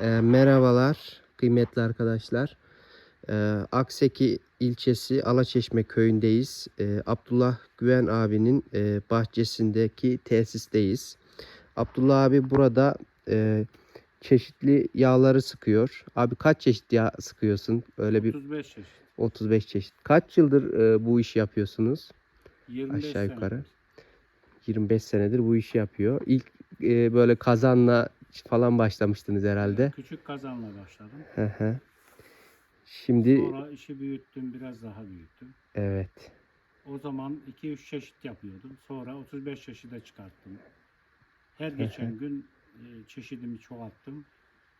E, merhabalar kıymetli arkadaşlar. E, Akseki ilçesi Alaçeşme köyündeyiz. E, Abdullah Güven abinin e, bahçesindeki tesisteyiz. Abdullah abi burada e, çeşitli yağları sıkıyor. Abi kaç çeşit yağ sıkıyorsun? Öyle bir 35 çeşit. 35 çeşit. Kaç yıldır e, bu işi yapıyorsunuz? 25 Aşağı yukarı. 25 senedir bu işi yapıyor. İlk e, böyle kazanla falan başlamıştınız herhalde. Küçük kazanla başladım. Hı hı. Şimdi Sonra işi büyüttüm, biraz daha büyüttüm. evet. O zaman 2-3 çeşit yapıyordum. Sonra 35 çeşide çıkarttım. Her geçen gün e, çeşidimi çoğalttım.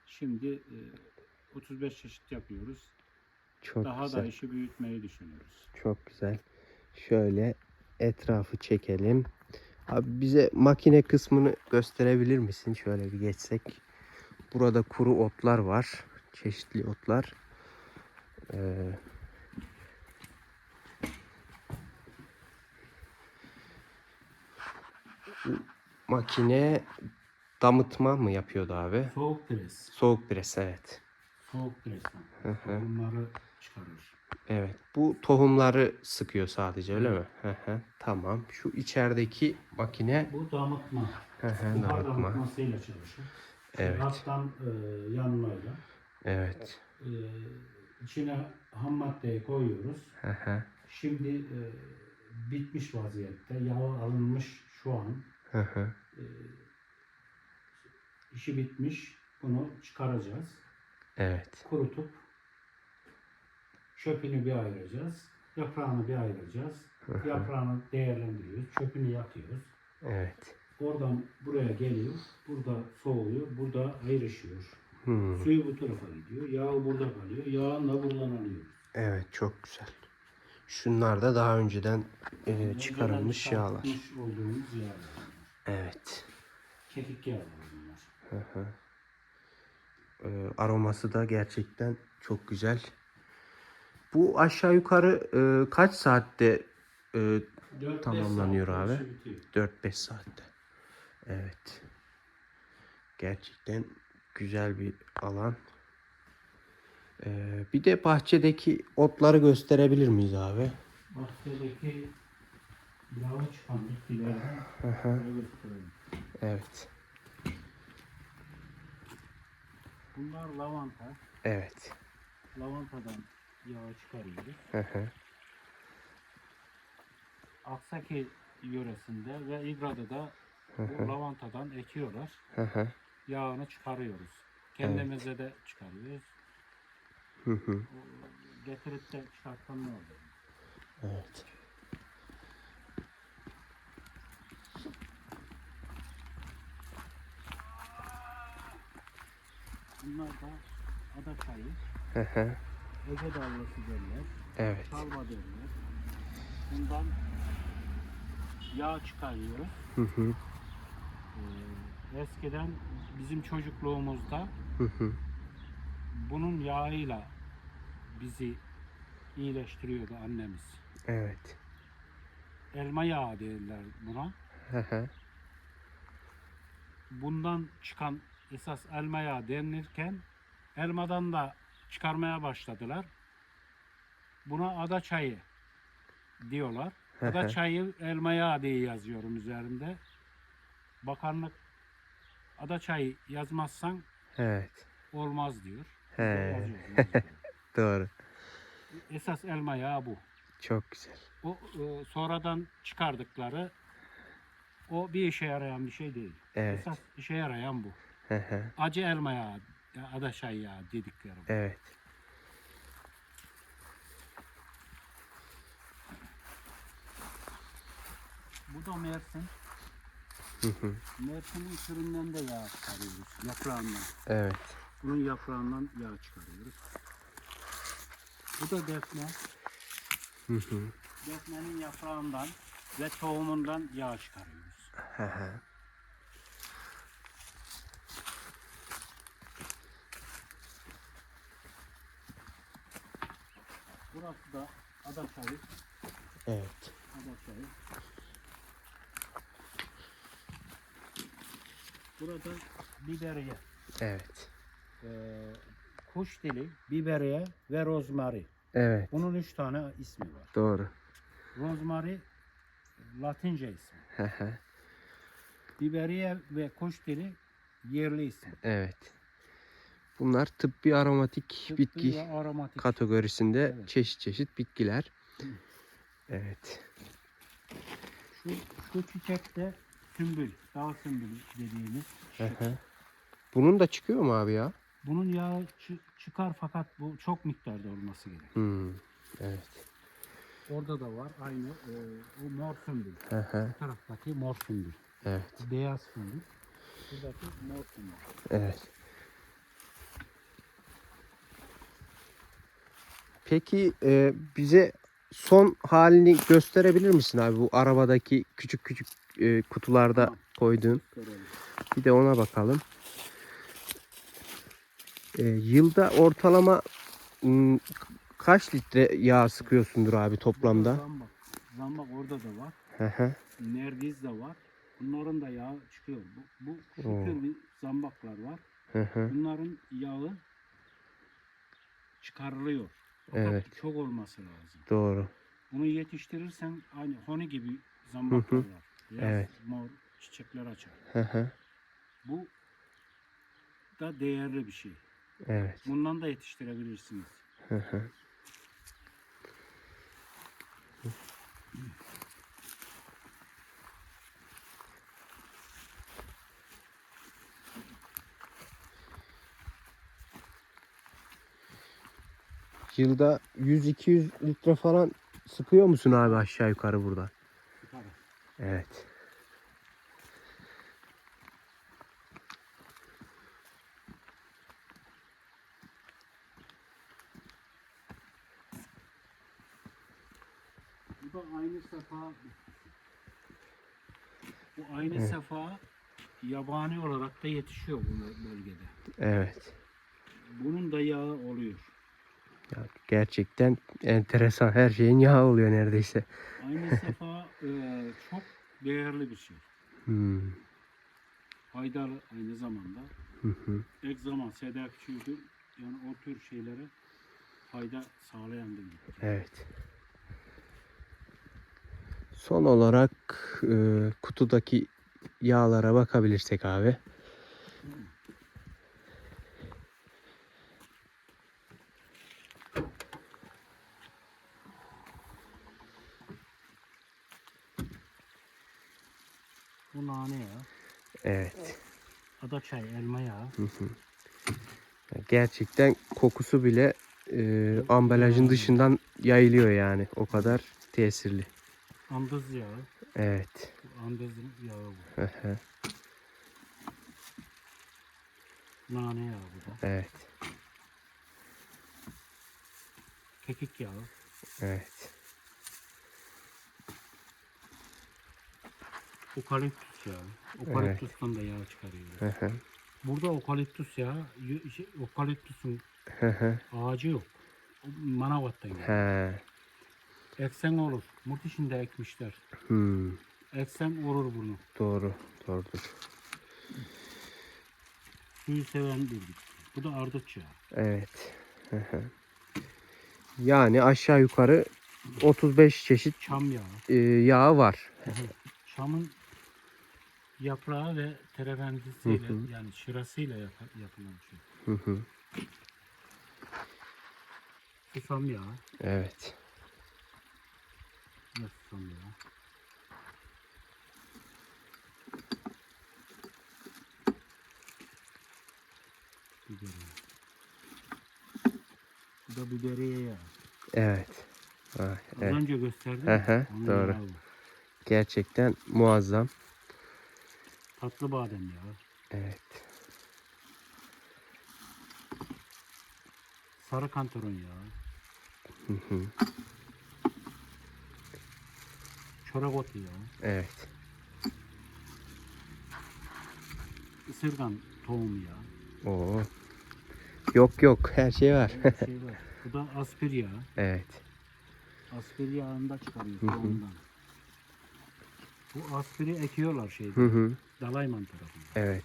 Şimdi e, 35 çeşit yapıyoruz. Çok daha güzel. da işi büyütmeyi düşünüyoruz. Çok güzel. Şöyle etrafı çekelim. Abi bize makine kısmını gösterebilir misin? Şöyle bir geçsek. Burada kuru otlar var. Çeşitli otlar. Ee, makine damıtma mı yapıyordu abi? Soğuk pres. Soğuk pres evet. Soğuk hı. Bunları çıkarır. Evet. Bu tohumları sıkıyor sadece öyle mi? Hı hı. Tamam. Şu içerideki makine Bu damıtma. hı hı, Buhar damıtma. damıtmasıyla çalışır. Evet. Alttan e, yanmayla. Evet. e, içine ham maddeyi koyuyoruz. Hı hı. Şimdi e, bitmiş vaziyette. Yağı alınmış şu an. Hı hı. E, işi bitmiş. Bunu çıkaracağız. Evet. Kurutup çöpünü bir ayıracağız. Yaprağını bir ayıracağız. Yaprağını değerlendiriyoruz. Çöpünü yakıyoruz. Evet. Oradan buraya geliyor. Burada soğuyor. Burada ayrışıyor. Hmm. Suyu bu tarafa gidiyor. Yağı burada kalıyor. Yağını da buradan alıyoruz. Evet çok güzel. Şunlar da daha önceden e, çıkarılmış yağlar. olduğumuz yağlar. Evet. Kekik yağları bunlar. Hı hı. E, aroması da gerçekten çok güzel. Bu aşağı yukarı e, kaç saatte e, 4-5 Tamamlanıyor saatte abi. işi bitiyor. 4-5 saatte. Evet. Gerçekten güzel bir alan. Ee, bir de bahçedeki otları gösterebilir miyiz abi? Bahçedeki yağı çıkan göstereyim. Evet. Bunlar lavanta. Evet. Lavantadan yağı çıkarıyoruz. Hı hı. Aksaki yöresinde ve İbra'da Hı bu lavantadan ekiyorlar. Hı hı. Yağını çıkarıyoruz. Kendimize de çıkarıyoruz. Hı hı. Getirip de çıkartanlar oluyor. Evet. Bunlar da ada çayı, Hı hı. Ege dalgası derler, Evet. çalma derler. Bundan yağ çıkarıyoruz. Hı hı. Ee, eskiden bizim çocukluğumuzda Hı hı. bunun yağıyla bizi iyileştiriyordu annemiz. Evet. Elma yağı derler buna. Hı hı. Bundan çıkan esas elma yağı denilirken elmadan da çıkarmaya başladılar. Buna ada çayı diyorlar. Ada çayı elma yağı diye yazıyorum üzerinde. Bakanlık ada çayı yazmazsan Evet. olmaz diyor. He. Doğru. Esas elma yağı bu. Çok güzel. O e, sonradan çıkardıkları o bir işe yarayan bir şey değil. Evet. Esas işe yarayan bu. Acı elma yağı, ya ada çayı yağı dedikleri. bu. Evet. Bu da Mersin. Mersin'in süründen de yağ çıkarıyoruz. Yaprağından. Evet. Bunun yaprağından yağ çıkarıyoruz. Bu da defne. Defnenin yaprağından ve tohumundan yağ çıkarıyoruz. Burası da ada çayı. Evet. Ada çayı. Burada biberiye. Evet. e, kuş dili, biberiye ve rozmari. Evet. Bunun üç tane ismi var. Doğru. Rozmari Latince ismi. Biberiye ve kuş dili yerli isim. evet. Bunlar tıbbi aromatik Tıbbi bitki aromatik. kategorisinde Evet. çeşit çeşit bitkiler. Evet. Şu, şu çiçek de sümbül, dağ sümbülü dediğimiz çiçek. Bunun da çıkıyor mu abi ya? Bunun yağı çı- çıkar fakat bu çok miktarda olması gerek. Hmm, Evet. Orada da var aynı e, o mor sümbül. Bu taraftaki mor sümbül. Evet. Beyaz sümbül. Buradaki mor sümbül. Evet. Peki e, bize son halini gösterebilir misin abi bu arabadaki küçük küçük e, kutularda Tamam. koyduğun? Görelim. Bir de ona bakalım. E, yılda ortalama m, kaç litre yağ sıkıyorsundur abi toplamda? Zambak. Zambak orada da var. Hı hı, Nergiz de var. Bunların da yağı çıkıyor. Bu, bu bir zambaklar var. hı hı. Bunların yağı çıkarılıyor. Evet. çok olması lazım. Doğru. Bunu yetiştirirsen aynı honi gibi zambaklar var. Beyaz, Evet. mor çiçekler açar. Hı hı, Bu da değerli bir şey. Evet. Bundan da yetiştirebilirsiniz. Hı hı. Yılda 100-200 litre falan sıkıyor musun abi aşağı yukarı burada? Yukarı. Evet. Bu da aynı sefa bu aynı Evet. sefa yabani olarak da yetişiyor bu bölgede. Evet. Bunun da yağı oluyor. Ya gerçekten enteresan. Her şeyin yağı oluyor neredeyse. Aynı sefa e, çok değerli bir şey. Hmm. Faydalı aynı zamanda. Hı hı. Egzama, sedak çünkü yani o tür şeylere fayda sağlayan bir bitki. Evet. Son olarak e, kutudaki yağlara bakabilirsek abi. Bu nane yağı, Evet. ada çay, elma yağı. Hı hı. Gerçekten kokusu bile e, ambalajın dışından yayılıyor yani. O kadar tesirli. Andız yağı. Evet. Bu Andızın yağı bu. Hı hı. Nane yağı bu da. evet. Kekik yağı. Evet. Okaliptüs yağı. Okaliptüsten de yağ çıkarıyor. Hı hı. Burada okaliptüs yağı, şey, okaliptüsün Hı hı. ağacı yok. Geliyor. He. Eksen olur. Murt içinde ekmişler. Hmm. Eksen olur bunu. Doğru. Doğrudur. Suyu seven bir bitki. Bu da ardıç yağı. Evet. Hı hı. yani aşağı yukarı 35 çeşit Çam yağı. e, yağ var. Çamın yaprağı ve Hı hı. yani şırasıyla yap- yapılan şey. Hı hı. Susam yağı. Evet. Ne susam yağı? Biberiye. Bu da biberiye yağı. Evet. Vay, Az evet. önce gösterdim. Hı hı, doğru. Gerçekten muazzam. Tatlı badem yağı. Evet. Sarı kantaron yağı. Hı hı. Çorak otu yağı. Evet. Isırgan tohum yağı. Oo. Yok yok her şey var. Bir şey var. Bu da aspir yağı. evet. Aspir yağını da çıkarıyor tohumdan. Bu aspiri ekiyorlar şeyde. Hı hı. Dalayman tarafında. Evet.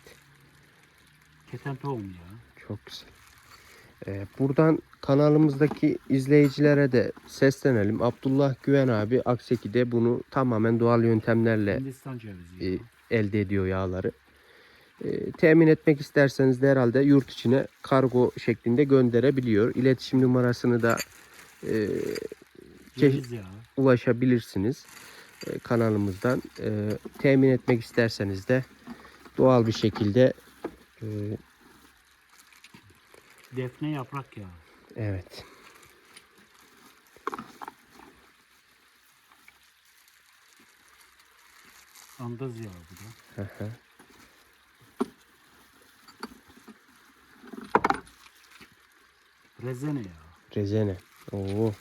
Keten tohum yağı. Çok güzel. Ee, buradan kanalımızdaki izleyicilere de seslenelim. Abdullah Güven abi Akseki'de bunu tamamen doğal yöntemlerle Hindistan cevizi. e, elde ediyor yağları. E, temin etmek isterseniz de herhalde yurt içine kargo şeklinde gönderebiliyor. İletişim numarasını da e, Ceviz yağı. ulaşabilirsiniz kanalımızdan. E, temin etmek isterseniz de doğal bir şekilde e, Defne yaprak yağı. evet Andaz yağı bu da. hı hı, Rezene yağı. rezene. Oo,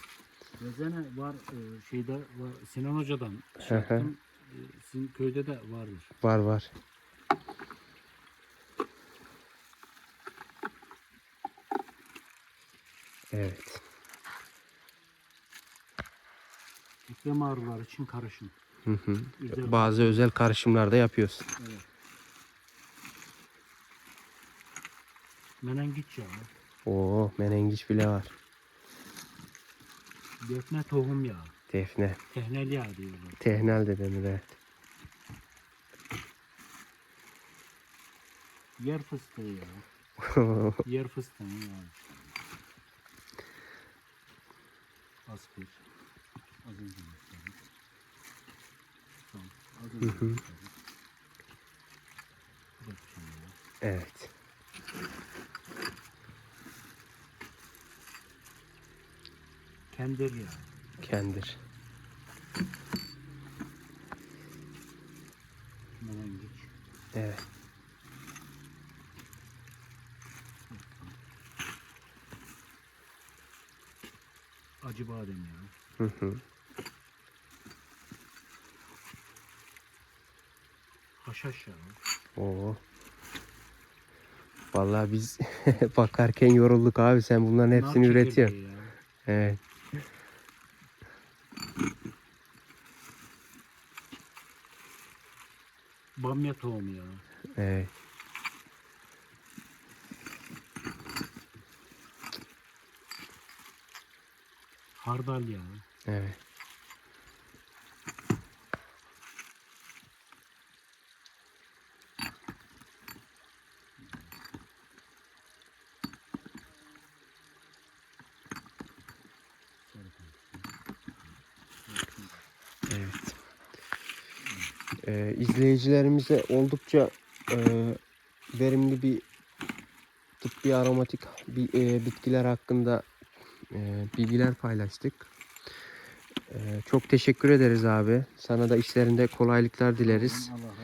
Rezene var e, şeyde var, Sinan Hoca'dan şey hı. yaptım. E, Sizin köyde de vardır. var var. Evet. Eklem ağrılar için karışım. Hı hı. Güzel. Bazı özel karışımlar da yapıyorsun. Evet. Menengiç yağı. Oo, menengiç bile var. Defne tohum yağı. Defne. Tehnel yağı diyorlar. Tehnal de denir evet. Yer fıstığı yağı. Yer fıstığı yağı. Aspir. Az önce gösterdim. Son. Az önce çam yağı. evet. Kendir yağı. Kendir. Evet. Acı badem yağı. Hı hı. Haşhaş yağı. Oo. Vallahi biz bakarken yorulduk abi. Sen bunların hepsini üretiyorsun. Evet. Bamya tohumu yağı. Evet. Hardal. Evet. Evet. Ee, izleyicilerimize oldukça e, verimli bir tıbbi aromatik bir, e, bitkiler hakkında e, bilgiler paylaştık. E, çok teşekkür ederiz abi. Sana da işlerinde kolaylıklar dileriz. Allah